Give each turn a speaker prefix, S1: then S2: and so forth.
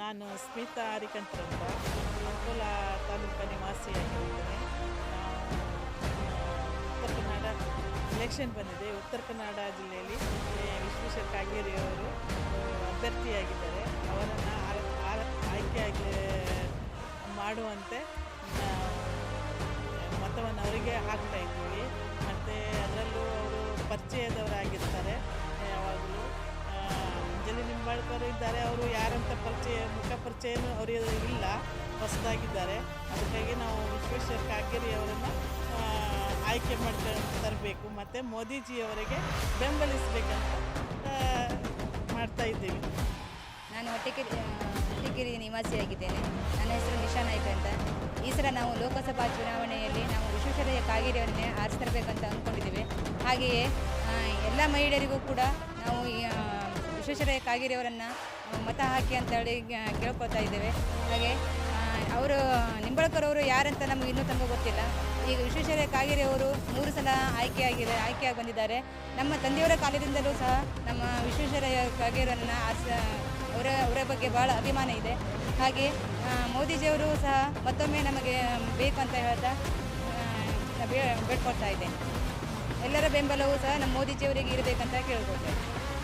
S1: ನಾನು ಸ್ಮಿತಾ ಹರಿಕಂತ್ರ ಅಂತ. ಅಕೋಲ ತಾಲೂಕು ನಿವಾಸಿಯಾಗಿದ್ದೇನೆ ನಾವು ಉತ್ತರ ಕನ್ನಡ ಎಲೆಕ್ಷನ್ ಬಂದಿದೆ. ಉತ್ತರ ಕನ್ನಡ ಜಿಲ್ಲೆಯಲ್ಲಿ ವಿಶ್ವೇಶ್ವರ ಕಾಗೇರಿ ಅವರು ಅಭ್ಯರ್ಥಿಯಾಗಿದ್ದಾರೆ. ಅವರನ್ನು ಆಯ್ಕೆಯಾಗಿ ಮಾಡುವಂತೆ ಮತವನ್ನು ಅವರಿಗೆ ಹಾಕ್ತಾ ಇದ್ದೀವಿ. ಮತ್ತು ಅದರಲ್ಲೂ ಅವರು ಪರಿಚಯದವರಾಗಿರ್ತಾರೆ. ಯಾವಾಗಲೂ ಅಂಜಲಿ ನಿಂಬಾಳ್ಕರು ಇದ್ದಾರೆ. ಅವರು ಯಾರಂತ ಹೊಸದಾಗಿದ್ದಾರೆ. ಅದಕ್ಕಾಗಿ ನಾವು ವಿಶ್ವೇಶ್ವರ ಕಾಗೇರಿ ಅವರನ್ನು ಆಯ್ಕೆ ಮಾಡ್ಕೊಂಡು ತರಬೇಕು. ಮತ್ತು ಮೋದಿಜಿಯವರಿಗೆ ಬೆಂಬಲಿಸಬೇಕಂತ ಮಾಡ್ತಾ ಇದ್ದೀವಿ.
S2: ನಾನು ಹೊಟ್ಟೆಕಿರಿ ಹೊಟ್ಟೆಕಿರಿ ನಿವಾಸಿಯಾಗಿದ್ದೇನೆ. ನನ್ನ ಹೆಸರು ನಿಶಾ ನಾಯ್ಕ ಅಂತ. ಈ ಸಲ ನಾವು ಲೋಕಸಭಾ ಚುನಾವಣೆಯಲ್ಲಿ ನಾವು ವಿಶ್ವೇಶ್ವರಯ್ಯ ಕಾಗೇರಿಯವರನ್ನೇ ಆರಿಸ್ತರಬೇಕಂತ ಅಂದ್ಕೊಂಡಿದ್ದೇವೆ. ಹಾಗೆಯೇ ಎಲ್ಲ ಮಹಿಳೆಯರಿಗೂ ಕೂಡ ನಾವು ವಿಶ್ವೇಶ್ವರಯ್ಯ ಕಾಗೇರಿಯವರನ್ನು ಮತ ಹಾಕಿ ಅಂತ ಹೇಳಿ ಆ, ಕೇಳ್ಕೊಳ್ತಾ ಇದ್ದೇವೆ. ಹಾಗೆ ನಿಂಬಳಕರ್ ಅವರು ಯಾರಂತ ನಮಗೆ ಇನ್ನೂ ತನಕ ಗೊತ್ತಿಲ್ಲ. ಈಗ ವಿಶ್ವೇಶ್ವರಯ್ಯ ಕಾಗೇರಿ ಅವರು ಮೂರು ಸಲ ಆಯ್ಕೆಯಾಗಿದೆ ಆಯ್ಕೆಯಾಗಿ ಬಂದಿದ್ದಾರೆ. ನಮ್ಮ ತಂದೆಯವರ ಕಾಲದಿಂದಲೂ ಸಹ ನಮ್ಮ ವಿಶ್ವೇಶ್ವರಯ್ಯ ಕಾಗೇರನ್ನು ಆಸ, ಅವರ ಅವರ ಬಗ್ಗೆ ಭಾಳ ಅಭಿಮಾನ ಇದೆ. ಹಾಗೆ ಮೋದಿಜಿಯವರು ಸಹ ಮತ್ತೊಮ್ಮೆ ನಮಗೆ ಬೇಕು ಅಂತ ಹೇಳ್ತಾ ಬೇಡ್ಕೊಡ್ತಾ ಇದ್ದೇನೆ. ಎಲ್ಲರ ಬೆಂಬಲವೂ ಸಹ ನಮ್ಮ ಮೋದಿಜಿಯವರಿಗೆ ಇರಬೇಕಂತ ಕೇಳ್ಕೊಳ್ತೇನೆ.